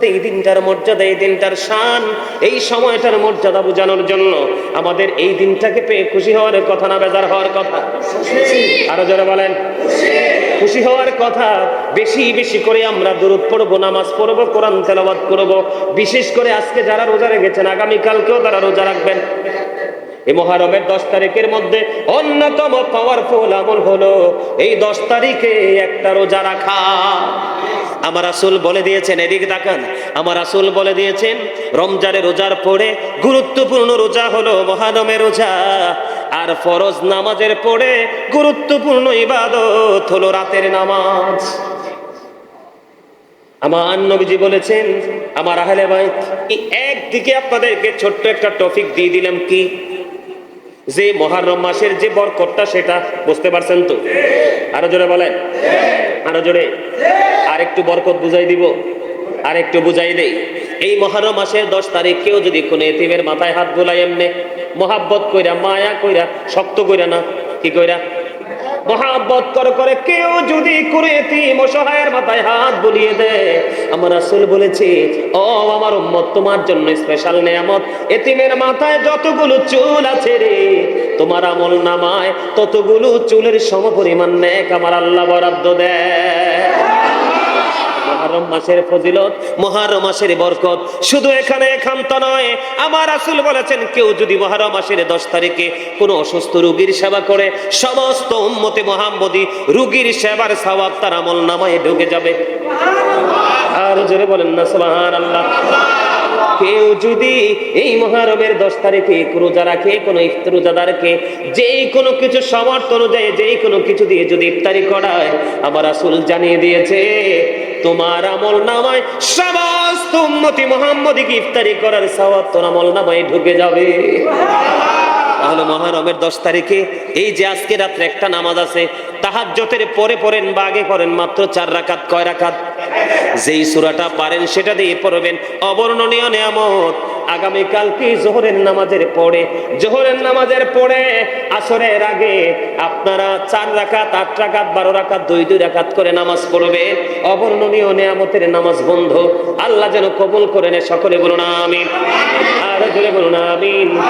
এই দিনটার মর্যাদা, এই দিনটার শান, এই সময়টার মর্যাদা বোঝানোর জন্য আমাদের এই দিনটাকে পেয়ে খুশি হওয়ার কথা না, বেজার হওয়ার কথা? আরও বলেন। খুশি হওয়ার কথা, বেশি বেশি করে আমরা দূরত পড়ব, নামাজ পড়ব, কোরআন তেলাবাদ করব। বিশেষ করে আজকে যারা রোজা রেখেছেন, আগামীকালকেও তারা রোজা রাখবেন। এই মহারমের দশ তারিখের মধ্যে অন্যতম পাওয়ারফুল আমল হলো এই দশ তারিখে একটা রোজা রাখা। আমার আসল বলে দিয়েছেন, এদিকে তাকান। আমার আসল বলে দিয়েছেন, রমজানের রোজার পরে গুরুত্বপূর্ণ রোজা হলো মহানমের রোজা, আর ফরজ নামাজের পরে গুরুত্বপূর্ণ ইবাদত হলো রাতের নামাজ। আমার নবীজি বলেছেন, আমার আহলে এই একদিকে আপনাদেরকে ছোট্ট একটা টপিক দিয়ে দিলাম কি? যে মহারম মাসের যে বরকতটা সেটা, বুঝতে পারছেন তো? আরও জোরে বলেন। আরও জোরে। আর একটু বরকত বুঝাই দিব। আর একটু বুঝাই দেই। এই মহারম মাসের দশ তারিখ কেউ যদি কোনো এতিমের মাথায় হাত বুলাই এমনি, মহাব্বত কইরা, মায়া কইরা, শক্ত কইরা না, কি কইরা? মহাব্বত করে করে কেউ যদি করে এতিম অসহায়ের মাথায় হাত বুলিয়ে দেয়, আমার রাসূল বলেছে, ও আমার উম্মত, তোমার জন্য স্পেশাল নিয়ামত। এতিমের মাথায় যতগুলো চুল আছে রে, তোমার আমল নামায় ততগুলো চুলের সমপরিমাণ নেক আমার আল্লাহ বরাদ্দ দেয়। মহারম মাসের ফজিলত, মহারম মাসের বরকত। শুধু এখানে একান্ত নয়, আমার রাসূল বলেছেন, কেউ যদি মহারম মাসের দশ তারিখে কোনো অসুস্থ রোগীর সেবা করে, সমস্ত উম্মতে মোহাম্মদী রোগীর সেবার সওয়াব তার আমল নামায় ঢুকে যাবে। আর জোরে বলেন না, সুবহানাল্লাহ। কেউ যদি এই মহারমের দশ তারিখে রোজা রাখে, কোনো ইফতার রোজাদারকে, যেই কোনো কিছু সমর্থ অনুযায়ী, যেই কোনো কিছু দিয়ে যদি ইফতারি করায়, আমার আসল জানিয়ে দিয়েছে তোমার আমল নামায় সমস্ত উন্নতি মোহাম্মদীকে ইফতারি করার সওয়াব তোর আমল নামায় ঢুকে যাবে। তাহলে মহারমের দশ তারিখে এই যে আজকে রাত্রে একটা নামাজ আছে তাহাজ্জতের পরে পড়েন বা আগে করেন মাত্র চার রাকাত, কয় রাকাত? যেই সূরাটা পারেন সেটা দিয়ে পড়বেন। অবর্ণনীয় নিয়ামত, আগামীকাল কি জোহরের নামাজের পরে জোহরের নামাজের পরে আসরের আগে আপনারা চার রাকাত, আট রাকাত, বারো রাকাত, দুই দুই রাকাত করে নামাজ পড়বে। অবর্ণনীয় নিয়ামতের নামাজ বন্ধ। আল্লাহ যেন কবুল করে নেয় সকলে বলুন আমিন। আর বলুন আমিন।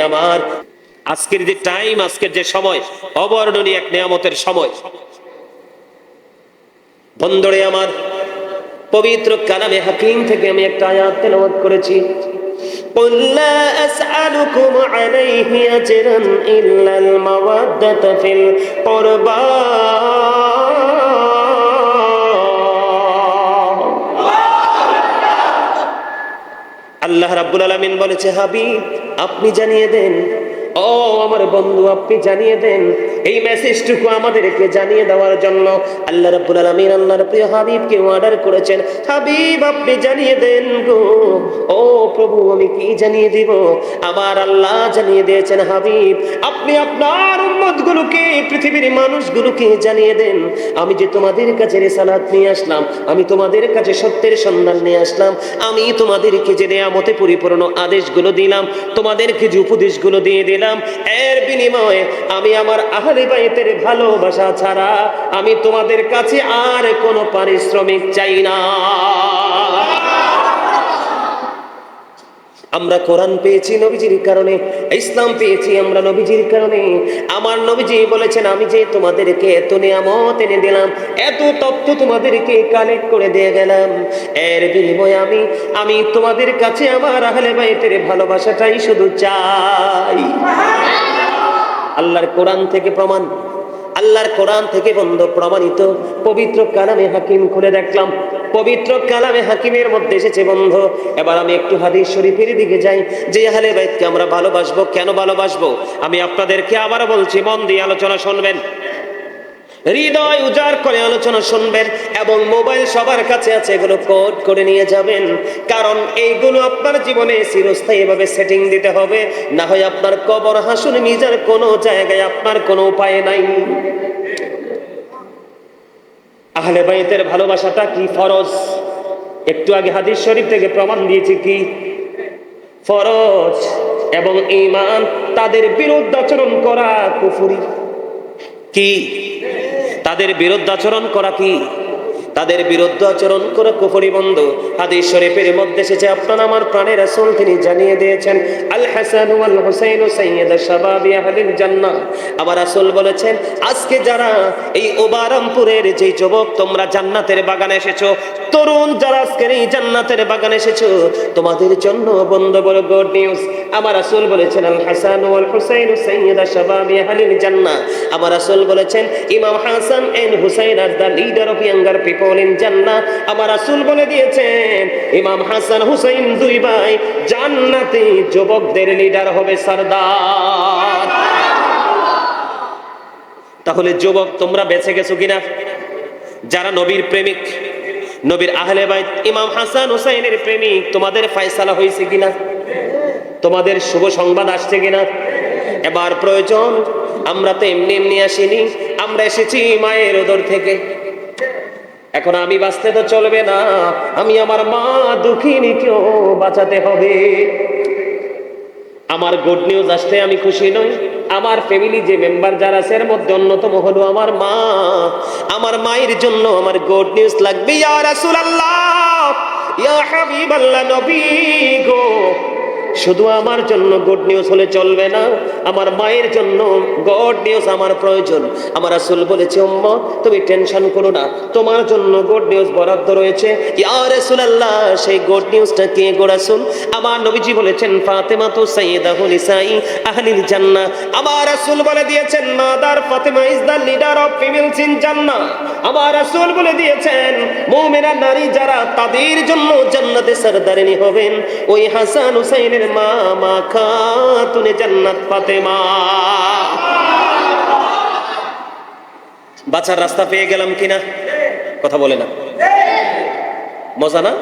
আমার আজকের যে টাইম আজকের যে সময় অবর্ণনীয় এক নিয়ামতের সময় বন্ধুরে আমার পবিত্র কালামে হাকিম থেকে আমি একটা আয়াত তেলাওয়াত করেছি قل لا أسألكم عليه أجرا إلا المودة في القربى আল্লাহ রাব্বুল আলামিন বলেছে হাবিব আপনি জানিয়ে দেন ও আমার বন্ধু আপনি জানিয়ে দেন এই মেসেজটুকু আমাদেরকে জানিয়ে দেওয়ার জন্য আল্লাহ রাব্বুল আলামিন আল্লাহর প্রিয় হাবিবকে অর্ডার করেছেন। হাবিব, আপনি জানিয়ে দেন গো। ও প্রভু, আমি কি জানিয়ে দিব? আমার আল্লাহ জানিয়ে দিয়েছেন, হাবিব, আপনি আপনার উম্মতগুলোকে, পৃথিবীর মানুষগুলোকে জানিয়ে দেন। আমি যে তোমাদের কাছে রেসালাত নিয়ে আসলাম, আমি তোমাদের কাছে সত্যের সন্ধান নিয়ে আসলাম, আমি তোমাদেরকে যে নেয়ামতে পরিপূর্ণ আদেশগুলো দিলাম, তোমাদেরকে যে উপদেশগুলো দিয়ে দিলাম, এর বিনিময়ে আমি আমার আহলে বাইতের ভালোবাসা ছাড়া আমি তোমাদের কাছে আর কোনো পারিশ্রমিক চাই না। আমরা কোরআন পেয়েছি নবীজির কারণে, ইসলাম পেয়েছি আমরা নবীজির কারণে। আমার নবীজি বলেছেন, আমি যে তোমাদেরকে এত নিয়ামত এনে দিলাম, এত তথ্য তোমাদেরকে কালেক্ট করে দিয়ে গেলাম, এর বিনিময়ে আমি আমি তোমাদের কাছে আমার আহলে বাইতের ভালোবাসাটাই শুধু চাই। আল্লাহর কোরআন থেকে প্রমাণ। আল্লাহর কোরআন থেকে বন্ধ প্রমাণিত। পবিত্র কালামে হাকিম খুলে দেখলাম। পবিত্র কালামে হাকিমের মধ্যে এসেছে বন্ধ। এবার আমি একটু হাদিস শরীফের দিকে যাই। যে আহলে বাইতকে আমরা ভালোবাসবো, কেন ভালোবাসবো? আমি আপনাদেরকে আবার বলছি, মন দিয়ে আলোচনা শুনবেন। হৃদয় উজাড় করে আলোচনা শুনবেন এবং মোবাইল সবার কাছে আছে, এগুলো কোড করে নিয়ে যাবেন। কারণ এইগুলো আপনার জীবনে চিরস্থায়ী ভাবে সেটিং দিতে হবে। না হয় আপনার কবর হাসুন মিজার কোনো জায়গায় আপনার কোনো উপায় নাই। আহলে বাইতের ভালোবাসাটা কি ফরজ? একটু আগে হাদিস শরীফ থেকে প্রমাণ দিয়েছি কি? ফরজ। এবং ইমান তাদের বিরুদ্ধ আচরণ করা কুফুরি। কি? তাদের বিরুদ্ধাচরণ করা কি তাদের বিরুদ্ধে আচরণ করে কুফরি বন্ধ। হাদিস শরীফের মধ্যে এসেছে, আপনার আমার প্রাণের রাসূল তিনি জানিয়ে দিয়েছেন, আল হাসান ওয়াল হুসাইন সাইয়্যিদ শাবাবি আহলিল জান্নাহ। আবার রাসূল বলেছেন, আজকে যারা এই ওবারামপুরের যে যুবক, তোমরা জান্নাতের বাগানে এসেছ। তরুণ যারা আজকের এই জান্নাতের বাগানে এসেছ, তোমাদের জন্য বন্ধ বড় গুড নিউজ আমার রাসূল বলেছেন, আল হাসান ওয়াল হুসাইন সাইয়্যিদ শাবাবি আহলিল জান্নাহ। আমার রাসূল বলেছেন, imam Hasan and Hussain are the leader of younger people in Jannah আমার রাসূল বলে দিয়েছেন, ইমাম হাসান হুসাইন দুই ভাই জান্নাতে যুবকদের লিডার হবে সরদার। তাহলে যুবক, তোমরা বেঁচে গেছো কিনা? যারা নবীর প্রেমিক, নবীর আহলে বাইত, ইমাম হাসান হুসাইনের প্রেমিক, তোমাদের ফয়সালা হয়েছে কিনা? তোমাদের শুভ সংবাদ আসছে কিনা? এবার প্রয়োজন, আমরা তো এমনি এমনি আসিনি, আমরা এসেছি মায়ের ওদর থেকে। এখন আমি বাঁচতে তো চলবে না, আমি আমার মা দুঃখিনীকেও বাঁচাতে হবে। আমার গুড নিউজ আসতে আমি খুশি নই। আমার ফ্যামিলি যে মেম্বার যারা আছে, এর মধ্যে অন্যতম হলো আমার মা। আমার মায়ের জন্য আমার গুড নিউজ লাগবে, ইয়া রাসূলুল্লাহ, ইয়া হাবিবাল্লাহ নবী গো। শুধু আমার জন্য গুড নিউজ হলে চলবে না, আমার মায়ের জন্য গড নিউজ আমার প্রয়োজন। আমার আসল বলেছে, উম্মা, তুমি টেনশন করো না, তোমার জন্য গুড নিউজ বরাদ্দ রয়েছে। ইয়া রাসূলুল্লাহ, সেই গুড নিউজটা কে গো রাসূল? আমার নবীজি বলেছেন ফাতেমা তো সাইয়্যিদাহু নিসাই আহলিল জান্না আমার রাসূল বলে দিয়েছেন, mother Fatima is the leader of females in Jannah. আমার রাসূল বলে দিয়েছেন, মুমিনা নারী যারা তাদের জন্য জান্নাতে সরদারিনী হবেন, ওই হাসান হুসাইনের মা মা খাতুনে জান্নাত ফাতেমা। বাঁচার রাস্তা পেয়ে গেলাম কিনা? কথা বলে না। মজা না?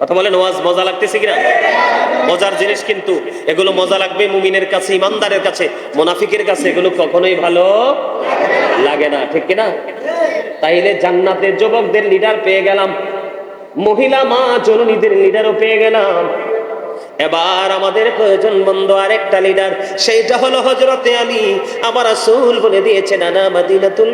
কথা বলেন ওয়াজ মজা লাগতেছে কিনা? মজার জিনিস কিন্তু, এগুলো মজা লাগবে মুমিনের কাছে, ইমানদারের কাছে, মোনাফিকের কাছে, এগুলো কখনোই ভালো লাগে না, ঠিক কিনা? তাইলে জান্নাতের যুবকদের লিডার পেয়ে গেলাম, মহিলা মা জননীদের লিডারও পেয়ে গেলাম। এবার আমাদের প্রয়োজন বন্ধ আরেকটা লিডার সেইটা হলো হজরতে আলী। আমার রাসূল বলে দিয়েছেন, আনা মাদিনাতুল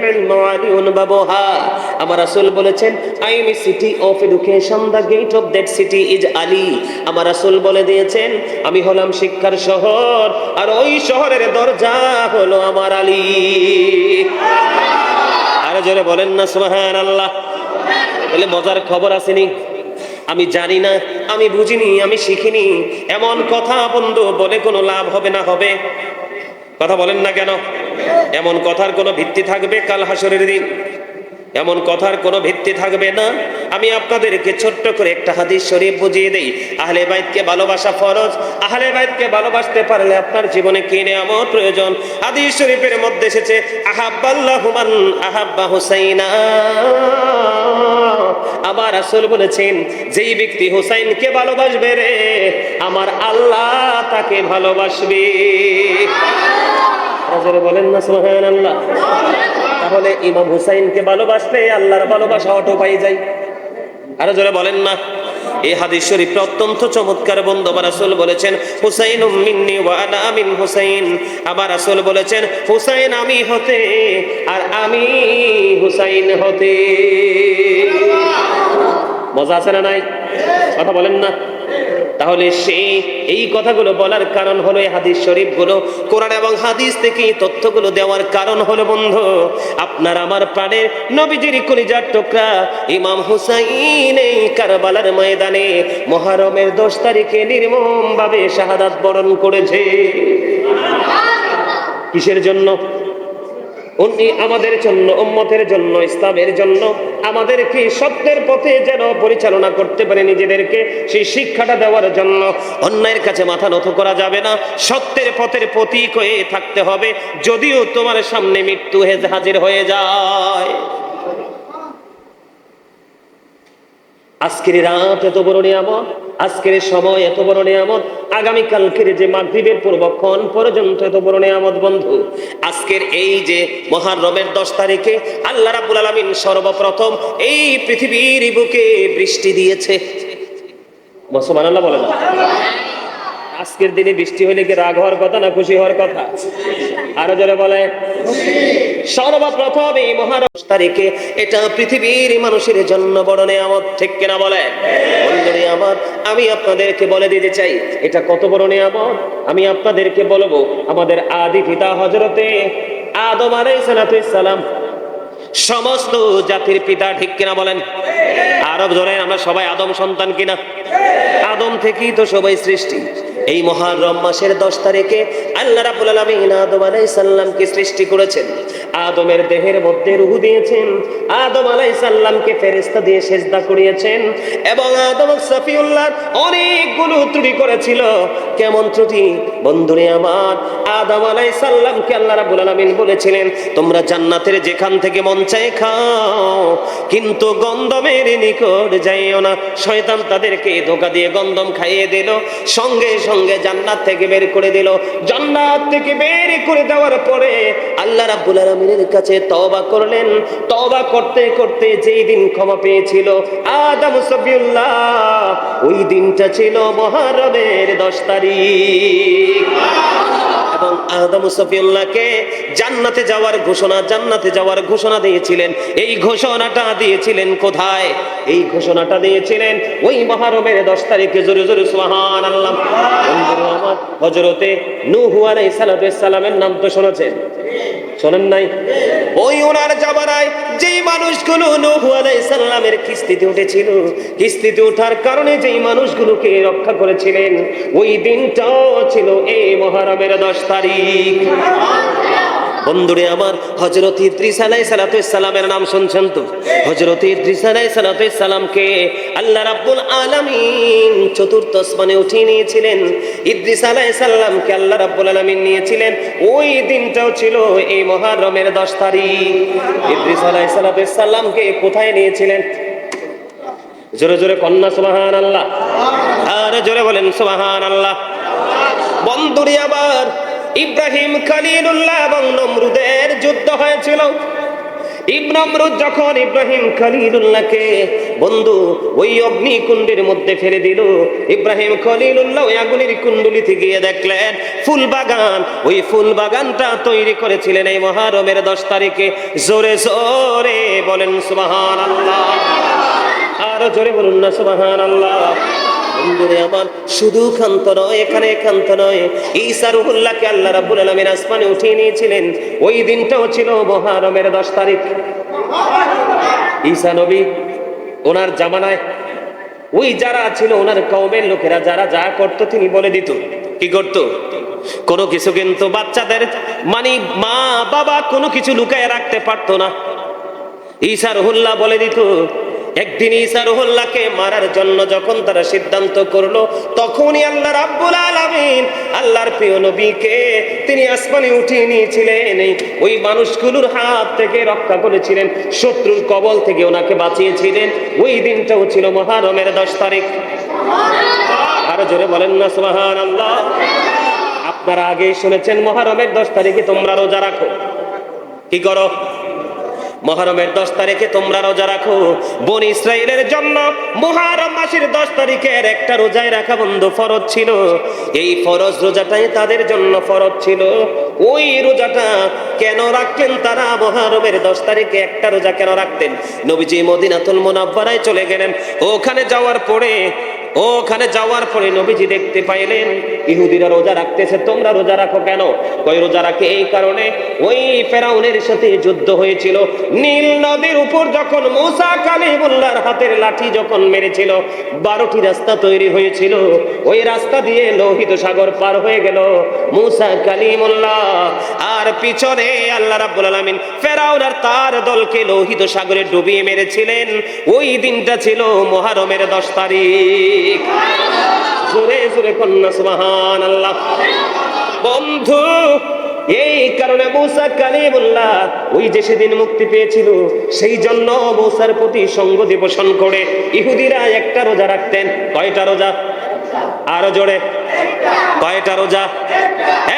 আমার রাসূল বলেছেন I am city of education the gate of that city is Ali আমার রাসূল বলে দিয়েছেন, আমি হলাম শিক্ষার শহর, আর ওই শহরের দরজা হলো আমার আলী। আরও জোরে বলেন না, সুবহানাল্লাহ। তাহলে মজার খবর আসেনি। আমি জানি না, আমি বুঝিনি, আমি শিখিনি। এমন কথা বন্ধু, বলে কোনো লাভ হবে না হবে। কথা বলেন না কেন? এমন কথার কোনো ভিত্তি থাকবে কাল হাসরের দিন? এমন কথার কোনো ভিত্তি থাকবে না? আমি আপনাদেরকে ছোট্ট করে একটা হাদিস শরীফ বুঝিয়ে দেই। আহলে বাইতকে ভালোবাসা ফরজ। আহলে বাইতকে ভালোবাসতে পারলে আপনার জীবনে কি নেয়ামত প্রয়োজন? হাদিস শরীফের মধ্যে এসেছে, আহাব্বাল্লাহু মান আহাব্বা হুসাইনা। আমার রাসূল বলেছেন যেই ব্যক্তি হুসাইনকে ভালোবাসবে রে আমার আল্লাহ তাকে ভালোবাসবে রাজরে বলেন না সুবহানাল্লাহ তাহলে ইমাম হুসাইনকে ভালোবাসলে আল্লাহর ভালোবাসা অটো পাই যায় আরও জোরে বলেন না এই হাদিস শরীফটা অত্যন্ত চমৎকার। বন্ধু আমার রাসূল বলেছেন, হুসাইন মিন্নি ওয়া আনা হুসাইন। আবার রাসূল বলেছেন, হুসাইন আমি হতে আর আমি হুসাইন হতে। মজা আছে না নাই? কথা বলেন না। তাহলে সে এই কথাগুলো বলার কারণ হলো এই হাদিস শরীফগুলো, কোরআন এবং হাদিস থেকে তথ্যগুলো দেওয়ার কারণ হলো বন্ধু, আপনার আমার প্রাণের নবীজির কলিজার টুকরা ইমাম হুসাইন এই কারবালার ময়দানে মহারমের দশ তারিখে নির্মমভাবে শাহাদাত বরণ করেছে। কিসের জন্য? উনি আমাদের জন্য, উম্মতের জন্য, ইসলামের জন্য আমাদেরকে সত্যের পথে যেন পরিচালনা করতে পারে নিজেদেরকে, সেই শিক্ষাটা দেওয়ার জন্য। অন্যায়ের কাছে মাথা নত করা যাবে না। সত্যের পথের প্রতীক হয়ে থাকতে হবে। যদিও তোমার সামনে মৃত্যু হেজ, হাজির হয়ে যায়। আজকের রাত এত বড় নিয়ামত, আজকের সময় এত বড় নিয়ামত আগামী কালকের যে মাগরিবের পূর্বক্ষণ পর্যন্ত এত বড় নিয়ামত বন্ধু। আজকের এই যে মহারমের দশ তারিখে আল্লাহ রাবুল আলমিন সর্বপ্রথম এই পৃথিবীর বুকে বৃষ্টি দিয়েছে। মুসলমান আল্লাহ বলে না? আজকের দিনে বৃষ্টি হলে কি রাগ হওয়ার কথা না খুশি হওয়ার কথা? আরও জোরে বলে। সর্বপ্রথম এই মহারম তারিখে এটা পৃথিবীর মানুষের জন্য বড় নেয়ামত, ঠিক কিনা বলে? আমার, আমি আপনাদেরকে বলে দিতে চাই, এটা কত বড় নেয়ামত? আমি আপনাদেরকে বলব, আমাদের আদি পিতা হজরতে আদম আলাইহিস সালাম সমস্ত জাতির পিতা, ঠিক কিনা বলেন? আরব ধরেন আমরা সবাই আদম সন্তান কিনা? আদম থেকেই তো সবাই সৃষ্টি। এই মহারম মাসের দশ তারিখে আল্লাহ রাবুল আলমিন আদম আলাই সাল্লামকে সৃষ্টি করেছেন। আদমের দেহের মধ্যে রুহু দিয়েছেন। আদম আলাই সাল্লামকে ফেরেস্তা দিয়ে সেজদা করিয়েছেন এবং আদম সফিউল্লাহ অনেকগুলো ত্রুটি করেছিল। কেমন ত্রুটি? বন্ধুরে আমার, আদম আলাই সাল্লামকে আল্লাহ রাবুল আলমিন বলেছিলেন, তোমরা জান্নাতের যেখান থেকে মন চায় খাও, কিন্তু গন্ধমের নিকট যাইও না। শয়তান তাদেরকে ধোকা দিয়ে গন্ধম খাইয়ে দিল। সঙ্গে সঙ্গে জান্নাত থেকে বের করে দিল। জান্নাত থেকে বের করে দেওয়ার পরে আল্লাহ রাব্বুল আলামিনের কাছে তওবা করলেন। তওবা করতে করতে যেই দিন ক্ষমা পেয়েছিল, আদম সফিউল্লাহ ওই দিনটা ছিল মহরমের দশ তারিখ। এবং আদম সফিউল্লাহকে জান্নাতে যাওয়ার ঘোষণা, জান্নাতে যাওয়ার ঘোষণা দিয়েছিলেন। এই ঘোষণাটা দিয়েছিলেন কোথায়? এই ঘোষণাটা দিয়েছিলেন ওই মহারমের দশ তারিখে। জোরে জোরে সুবহান আল্লাহ হজরতে নূহু আলাইহিস সালামের নাম তো শুনেছেন? শোনেন নাই? ওই ওনার জামানায় যেই মানুষগুলো নূহু আলাইহিস সালামের কিস্তিতে উঠেছিল, কিস্তিতে ওঠার কারণে যেই মানুষগুলোকে রক্ষা করেছিলেন, ওই দিনটাও ছিল এই মহারমের দশ তারিখ। বন্ধুরে আমার হজরত ইদ্রিস আলাই সালামের নাম শুনছেন তো? হজরত ইদ্রিস আলাই সালামকে আল্লাহ রাব্বুল আলামিন চতুর্থ আসমানে উঠিয়ে নিয়েছিলেন। ইদ্রিস আলাই সাল্লামকে আল্লাহ রাব্বুল আলামিন নিয়েছিলেন। ওই দিনটাও ছিল এই মহারমের দশ তারিখ। ইদ্রিস আলাই সালামকে কোথায় নিয়েছিলেন? জোরে জোরে কন্যা সুবাহান আল্লাহ আর জোরে বলেন সুবাহান আল্লাহ বন্ধুরি আবার ইব্রাহিম খালিলুল্লাহ এবং নমরুদের যুদ্ধ হয়েছিল। ইব্রামরুদ যখন ইব্রাহিম খলিলুল্লাহকে, বন্ধু, ওই অগ্নিকুণ্ডের মধ্যে ফেলে দিল, ইব্রাহিম খলিলুল্লাহ ওই আগুনের কুণ্ডলিতে গিয়ে দেখলেন, ফুল বাগান, ওই ফুল বাগানটা তৈরি করেছিলেন এই মহারমের দশ তারিখে। জোরে জোরে বলেন সুবাহান আল্লাহ আরও জোরে বলুন না সুবাহান আল্লাহ বন্ধুরে আমার শুধু ক্ষান্ত নয়, এখানে ক্ষান্ত নয়। ঈসা রুহুল্লাহকে আল্লাহ রাব্বুল আলামিন আসমানে উঠিয়ে নিয়েছিলেন। ওই দিনটাও ছিল মহারমের দশ তারিখ। ঈসা নবী, ওনার জামানায়, ওই যারা ছিল ওনার কওমের লোকেরা, যারা যা করত তিনি বলে দিত। কি করত? কোনো কিছু কিন্তু বাচ্চাদের মানে মা বাবা কোনো কিছু লুকায় রাখতে পারতো না। ঈসা রহুল্লাহ বলে দিত একদিন ঈসা রহুল্লাহকে মারার জন্য যখন তারা সিদ্ধান্ত করল, তখনই আল্লাহ রাব্বুল আলামিন আল্লাহর প্রিয় নবীকে তিনি আসমানে উঠিয়ে নিয়েছিলেন। ওই মানুষগুলোর হাত থেকে রক্ষা করেছিলেন, শত্রুর কবল থেকে ওনাকে বাঁচিয়েছিলেন। ওই দিনটাও ছিল মহারমের দশ তারিখ। আরও জোরে বলেন না সুবহান আল্লাহ আপনারা আগে শুনেছেন, মহারমের দশ তারিখে তোমরা রোজা রাখো। কি করো? মহরমের দশ তারিখে তোমরা রোজা রাখো। বন ইসরায়েলের জন্য মহারম মাসের দশ তারিখের একটা রোজায় রাখা বন্ধ ফরজ ছিল। এই ফরজ রোজাটাই তাদের জন্য ফরজ ছিল। ওই রোজাটা কেন রাখলেন তারা? মহারমের দশ তারিখে একটা রোজা কেন রাখতেন? নবীজি মদিনাতুল মোনাব্বারায় চলে গেলেন। ওখানে যাওয়ার পরে ওখানে যাওয়ার পরে নবীজি দেখতে পাইলেন, ইহুদিরা রোজা রাখতেছে, তোমরা রোজা রাখো কেন? কই রোজা রাখে এই কারণে ওই ফেরাউনের সাথে যুদ্ধ হয়েছিল। নীল নদীর উপর যখন মুসা কালিমুল্লাহর হাতের লাঠি যখন মেরেছিল, বারোটি রাস্তা তৈরি হয়েছিল। ওই রাস্তা দিয়ে লোহিত সাগর পার হয়ে গেল। মুসা কালিমুল্লাহ, আর পিছনে আল্লাহ রাব্বুল আলামিন ফেরাউন আর তার দলকে লোহিত সাগরে ডুবিয়ে মেরেছিলেন। ওই দিনটা ছিল মহারমের দশ তারিখ। জোরে জোরে কন্যা সুবহান আল্লাহ বন্ধু, এই কারণে মৌসা কালিমুল্লাহ ওই যে সেদিন মুক্তি পেয়েছিল, সেই জন্য মৌসার প্রতি সঙ্গ দিবসন করে ইহুদিরা একটা রোজা রাখতেন। কয়টা রোজা? আরও জোরে। কয়টা রোজা?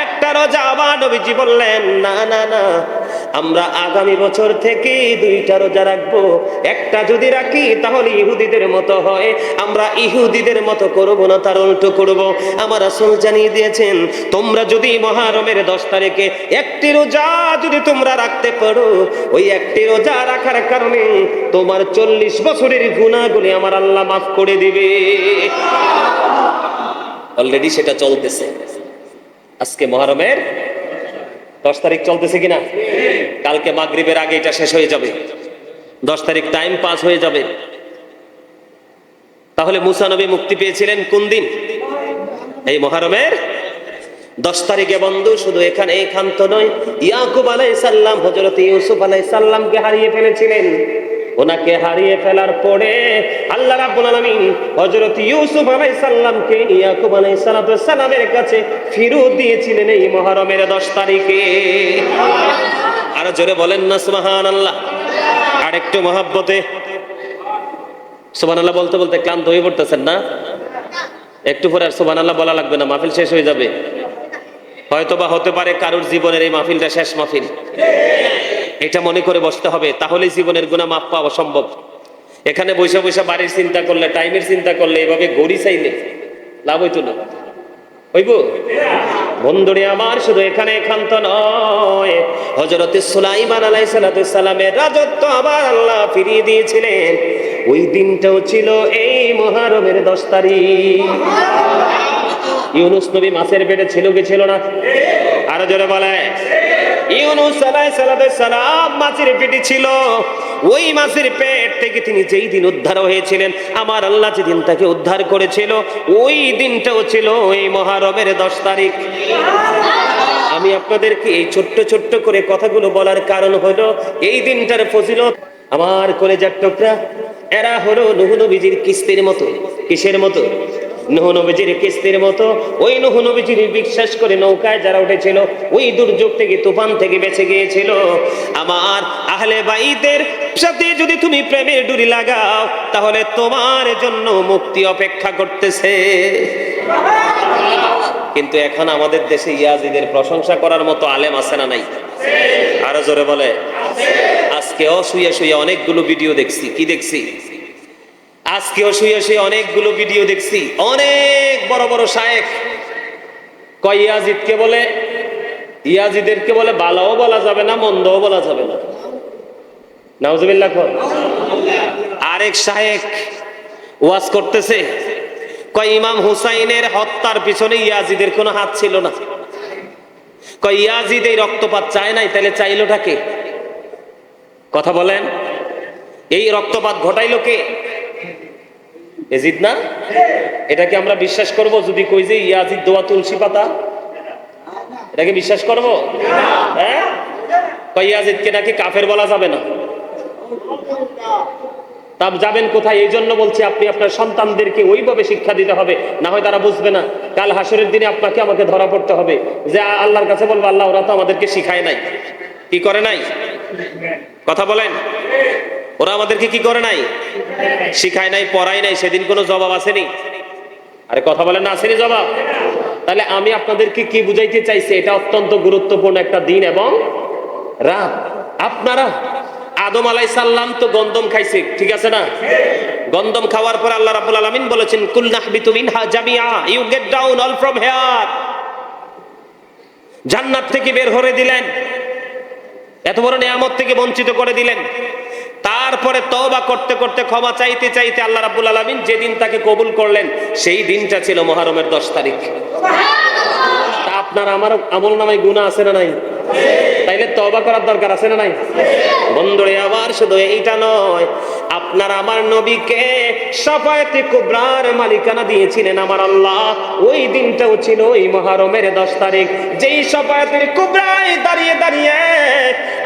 একটা রোজা। আবার নবীজি বললেন, না না না। আমরা আগামী বছর থেকে দুইটা রোজা রাখব। একটা যদি রাখি, তাহলে ইহুদিদের মতো হয়। আমরা ইহুদিদের মতো করব না, তার উল্টো করব। আমার আসল জানিয়ে দিয়েছেন, তোমরা যদি মহারমের দশ তারিখে একটি রোজা যদি তোমরা রাখতে পারো, ওই একটি রোজা রাখার কারণে তোমার চল্লিশ বছরের গুণাগুলি আমার আল্লাহ মাফ করে দিবে। অলরেডি সেটা চলতেছে। আজকে মহরমের দশ তারিখ চলতেছে কিনা? কালকে মাগরীবের আগে এটা শেষ হয়ে যাবে। দশ তারিখ টাইম পাস হয়ে যাবে। তাহলে মুসা নবী মুক্তি পেয়েছিলেন কোন দিন? এই মহারমের দশ তারিখে বন্ধু, শুধু এখানে এখান তো নয়, ইয়াকুব আলাই সাল্লাম হজরত ইউসুফ আলাই সাল্লামকে হারিয়ে ফেলেছিলেন। ওনাকে হারিয়ে ফেলার পরে আল্লাহ রাব্বুল আলামিন হযরত ইউসুফ আলাইহিস সালামকে ইয়াকুব আলাইহিস সালাতু সালামের কাছে ফিরত দিয়েছিলেন এই মুহররমের 10 তারিখে। আর জোরে বলেন না, সুবহানাল্লাহ। আর একটু মহব্বতে। সুবহানাল্লাহ বলতে বলতে ক্লান্ত হয়ে পড়তেছেন না? একটু পরে আর সুবহানাল্লাহ বলা লাগবে না, মাহফিল শেষ হয়ে যাবে। হয়তোবা হতে পারে কারোর জীবনের এই মাহফিলটা শেষ মাহফিল। এটা মনে করে বসতে হবে তাহলে জীবনের গুণা মাপ পাওয়া সম্ভব। এখানে বৈশা বৈশা বাড়ির চিন্তা করলে, টাইমের চিন্তা করলে এভাবে গড়ি চাইলে লাভ হইতো না। হইব? বন্ধুরে আমার, শুধু এখানে একান্ত নয় হজরত সুলাইমান আলাই সালামের রাজত্ব আবার আল্লাহ ফিরিয়ে দিয়েছিলেন। ওই দিনটাও ছিল এই মহারমের দশ তারিখ। ইউনুস নবী মাছের পেটে ছিল কি ছিল না? আরও জোরে বলে ইউনুস আলাইহিস সালাম মাছের পেটে ছিল। ওই মাছের পেট থেকে তিনি যেই দিন উদ্ধার হয়েছিলেন, আমার আল্লাহ যেদিন তাকে উদ্ধার করেছিল, ওই দিনটাও ছিল ওই মহারমের দশ তারিখ। আমি আপনাদেরকে এই ছোট্ট ছোট্ট করে কথাগুলো বলার কারণ হলো, এই দিনটার ফজিলত আমার কলেজার টুকরা, এরা হলো নবীজির কিস্তির মতো, কিসের মতো? নুহু নবীজির কিস্তির মতো, ওই নুহু নবীজির বিশ্বাস করে নৌকায় যারা উঠেছিল, ওই দুর্যোগ থেকে, তুফান থেকে বেঁচে গিয়েছিল। আমার আহলে বাইদের সাথে যদি তুমি প্রেমের ডুরি লাগাও, তাহলে তোমার জন্য মুক্তি অপেক্ষা করতেছে। কিন্তু এখন আমাদের দেশে ইয়াজিদের প্রশংসা করার মতো আলেম আছে না নাই? আরও জোরে বলে। আজকেও শুয়ে শুয়ে অনেকগুলো ভিডিও দেখছি। কি দেখছি? আজকেও শুয়ে শুয়ে অনেকগুলো ভিডিও দেখছি। অনেক বড় বড় শায়েক কয় বলে? ইয়াজিদেরকে বলে, বালাও বলা যাবে না, মন্দও বলা যাবে না। নাউজুবিল্লাহ কর। আরেক শায়েক ওয়াজ করতেছে, কয় ইমাম হুসাইনের হত্যার পিছনে ইয়াজিদের কোনো হাত ছিল না। কয় ইয়াজিদ এই রক্তপাত চায় নাই, তাহলে চাইলোটা কে কথা বলেন, এই রক্তপাত ঘটাইলো কে? এজিদ না? এটাকে আমরা বিশ্বাস করব যদি কই যে ইয়াজিদ দোয়া তুলসী পাতা? এটাকে বিশ্বাস করব? হ্যাঁ? ইয়াজিদকে নাকি কাফের বলা যাবে না? তা যাবেন কোথায়? এই জন্য বলছি আপনি আপনার সন্তানদেরকে ওইভাবে শিক্ষা দিতে হবে, না হয় তারা বুঝবে না। কাল হাসরের দিনে আপনাকে আমাকে ধরা পড়তে হবে। যে আল্লাহর কাছে বলব, আল্লাহ ওরা তো আমাদেরকে শিখায় নাই। কি করে নাই? কথা বলেন। ওরা আমাদেরকে কি করে নাই? শিখায় নাই, পড়ায় নাই, সেদিন কোনো জবাব আসেনি। আরে কথা বলেন না, আসেনি জবাব। তাহলে আমি আপনাদেরকে কি বুঝাইতে চাইছি? এটা অত্যন্ত গুরুত্বপূর্ণ একটা দিন এবং রাত। আপনারা, আদম আলাই সাল্লাম তো গন্দম খাইছে, ঠিক আছে না? গন্দম খাওয়ার পর আল্লাহ রাব্বুল আলামিন বলেছেন, কুল নাহবিতু মিনহা জামিআ, you get down all from here. জান্নাত থেকে বের করে দিলেন। এত বড় নিয়ামত থেকে বঞ্চিত করে দিলেন। তারপরে তবা করতে করতে, ক্ষমা চাইতে চাইতে আল্লাহ রাব্বুল আলামিন যেদিন তাকে কবুল করলেন, সেই দিনটা ছিল মহারমের দশ তারিখ। তা আপনার আমার আমল নামায় গুণা আছে না নাই? তাইলে তবা করার দরকার আছে না নাই? বন্ধুরে, আবার শুধু এইটা নয়। আপনার আমার নবীকে সাফায়াতে কুবরার মালিকানা দিয়েছিলেন আমার আল্লাহ। ওই দিনটাও ছিল ওই মহারমের দশ তারিখ। যেই সাফায়াতের কুবরায় দাঁড়িয়ে দাঁড়িয়ে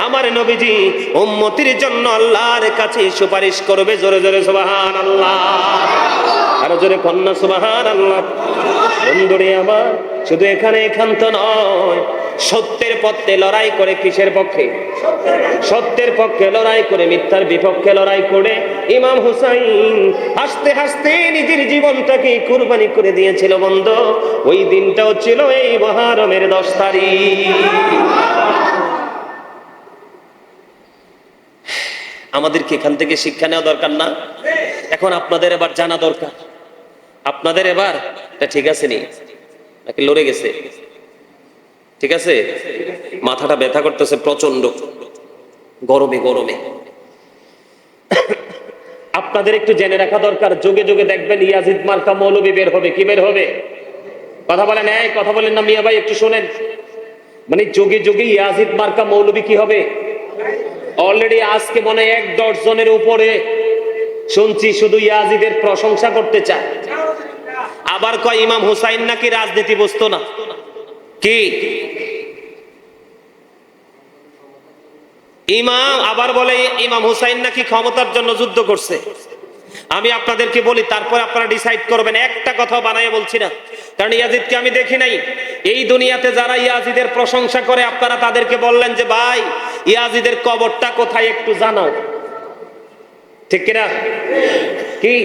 আমার নবীজি উম্মতির জন্য আল্লাহর কাছে সুপারিশ করবে। জোরে জোরে সুবহান আল্লাহ আরও জোরে কন্যা সুবহান আল্লাহ বন্ধুরে, আমার শুধু এখানে এখান্ত নয়। সত্যের পথে লড়াই করে কিসের পক্ষে? সত্যের পক্ষে লড়াই করে, মিথ্যার বিপক্ষে লড়াই করে। ইমাম হুসাইন হাসতে হাসতে নিজের জীবনটাকে কুরবানি করে দিয়েছিল বন্ধ। ওই দিনটাও ছিল এই মহারমের দশ তারিখ। আমাদেরকে এখান থেকে শিক্ষা নেওয়া দরকার না? এখন আপনাদের এবার জানা দরকার। আপনাদের এবার, এটা ঠিক আছে নি? নাকি লড়ে গেছে? ঠিক আছে? মাথাটা ব্যথা করতেছে প্রচণ্ড গরমে গরমে। আপনাদের একটু জেনে রাখা দরকার, যোগে যোগে দেখবেন ইয়াজিদ মার্কা মৌলবী বের হবে। কি বের হবে? কথা বলেন, এই কথা বলেন না মিয়া ভাই, একটু শোনেন। মানে যোগে যোগে ইয়াজিদ মার্কা মৌলবী কি হবে? অলরেডি আজকে মনে এক দশজনের উপরে শুনছি শুধু ইয়াজিদের প্রশংসা করতে চায়। আবার কয়, ইমাম হুসাইন নাকি রাজনীতি বসতো না? কি? ইমাম আবার বলে, ইমাম হুসাইন নাকি ক্ষমতার জন্য যুদ্ধ করছে? আমি আপনাদেরকে বলি, তারপর আপনারা ডিসাইড করবেন, একটা কথা বানায় বলছি না। কারণ ইয়াজিদকে আমি দেখি নাই। এই দুনিয়াতে যারা ইয়াজিদের প্রশংসা করে, আপনারা তাদেরকে বললেন যে, ভাই, ইয়াজিদের কবরটা কোথায় একটু জানাও। ঠিক কিনা? কি?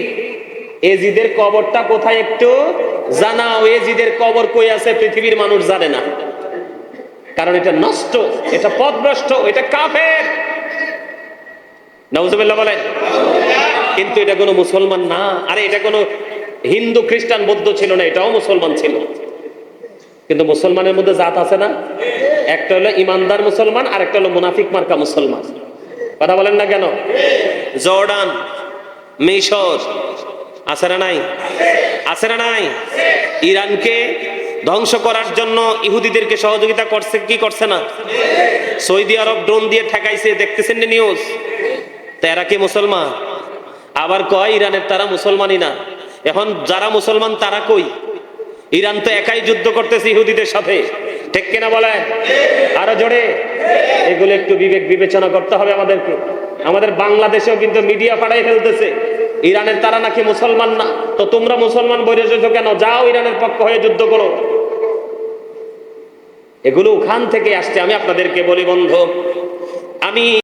এজিদের কবরটা কোথায় একটু জানাও। এজিদের কবর কই আছে পৃথিবীর মানুষ জানে না। কারণ এটা নষ্ট, এটা পথভ্রষ্ট এটা কাফের। নাউজুবিল্লাহ বলেন। কিন্তু এটা কোনো মুসলমান না। আরে, এটা কোনো হিন্দু, খ্রিস্টান, বৌদ্ধ ছিল না, এটাও মুসলমান ছিল। কিন্তু মুসলমানের মধ্যে জাত আছে না? একটা হলো ইমানদার মুসলমান আর একটা হলো মুনাফিক মার্কা মুসলমান। কথা বলেন না কেন? জর্ডান, মিশর আছে না নাই? আছে না নাই? ইরানকে ধ্বংস করার জন্য ইহুদিদেরকে সহযোগিতা করছে, কি করছে না? সৌদি আরব ড্রোন দিয়ে ঠেকাইছে, দেখতেছেন নিউজ তারা কি মুসলমান? আবার কয়, ইরানের তারা মুসলমানই না। এখন যারা মুসলমান, তারা কই? ইরান তো একাই যুদ্ধ করতেছে ইহুদিদের সাথে। ঠিক কিনা বলে আরও জোরে? এগুলো একটু বিবেক বিবেচনা করতে হবে আমাদেরকে। আমাদের বাংলাদেশেও কিন্তু মিডিয়া পাঠাই ফেলতেছে। ইরানের তারা নাকি মুসলমান না? তো তোমরা মুসলমান বই যেছো কেন? যাও ইরানের পক্ষ হয়ে যুদ্ধ করো। এগুলো ওখান থেকে আসছে। আমি আপনাদেরকে বলি, বন্ধু, আমি